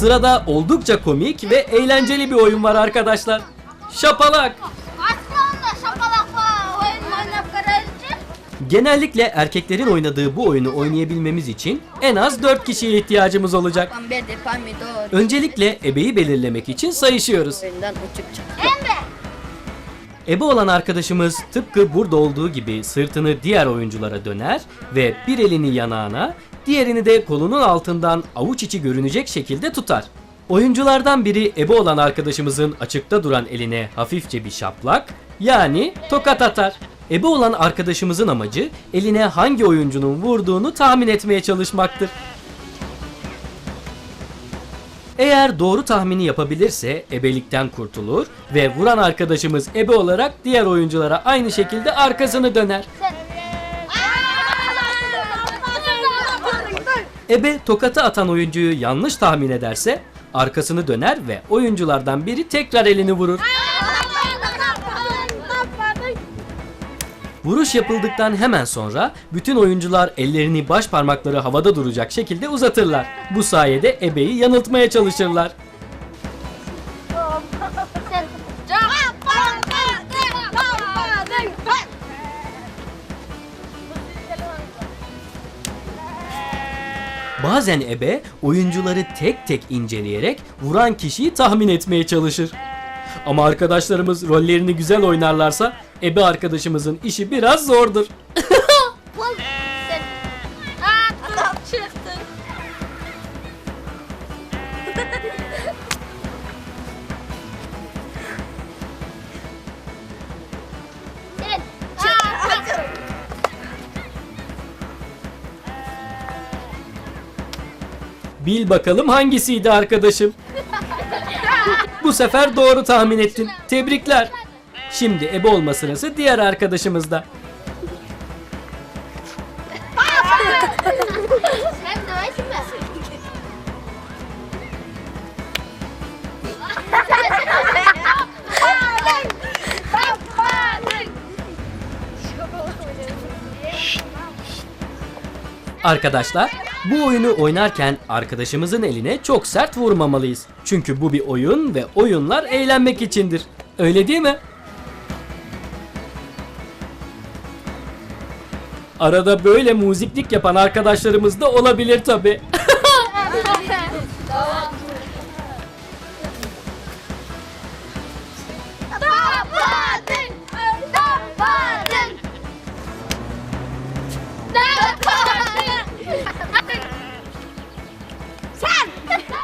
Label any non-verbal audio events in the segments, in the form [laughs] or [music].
Sırada oldukça komik ve eğlenceli bir oyun var arkadaşlar. Şapalak. Genellikle erkeklerin oynadığı bu oyunu oynayabilmemiz için en az 4 kişiye ihtiyacımız olacak. Öncelikle ebeyi belirlemek için sayışıyoruz. Ebe olan arkadaşımız tıpkı burada olduğu gibi sırtını diğer oyunculara döner ve bir elini yanağına, diğerini de kolunun altından avuç içi görünecek şekilde tutar. Oyunculardan biri ebe olan arkadaşımızın açıkta duran eline hafifçe bir şaplak yani tokat atar. Ebe olan arkadaşımızın amacı eline hangi oyuncunun vurduğunu tahmin etmeye çalışmaktır. Eğer doğru tahmini yapabilirse ebelikten kurtulur ve vuran arkadaşımız ebe olarak diğer oyunculara aynı şekilde arkasını döner. Ebe tokatı atan oyuncuyu yanlış tahmin ederse arkasını döner ve oyunculardan biri tekrar elini vurur. Vuruş yapıldıktan hemen sonra bütün oyuncular ellerini baş parmakları havada duracak şekilde uzatırlar. Bu sayede ebeyi yanıltmaya çalışırlar. Bazen ebe oyuncuları tek tek inceleyerek vuran kişiyi tahmin etmeye çalışır. Ama arkadaşlarımız rollerini güzel oynarlarsa ebe arkadaşımızın işi biraz zordur. Bil bakalım hangisiydi arkadaşım? Bu sefer doğru tahmin ettin. Tebrikler. Şimdi ebe olma sırası diğer arkadaşımızda. Arkadaşlar, bu oyunu oynarken arkadaşımızın eline çok sert vurmamalıyız. Çünkü bu bir oyun ve oyunlar eğlenmek içindir. Öyle değil mi? Arada böyle muziklik yapan arkadaşlarımız da olabilir tabi.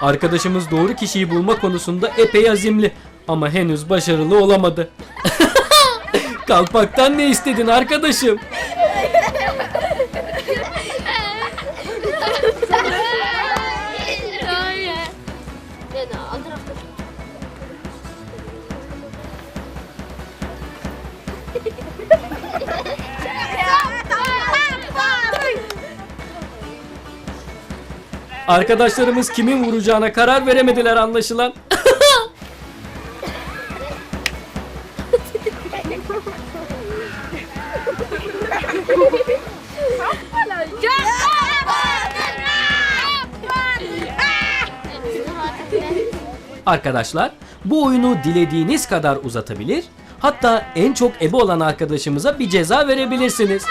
Arkadaşımız doğru kişiyi bulma konusunda epey azimli ama henüz başarılı olamadı. [laughs] Kalpaktan ne istedin arkadaşım? [laughs] Arkadaşlarımız kimin vuracağına karar veremediler anlaşılan. Arkadaşlar bu oyunu dilediğiniz kadar uzatabilir hatta en çok ebe olan arkadaşımıza bir ceza verebilirsiniz.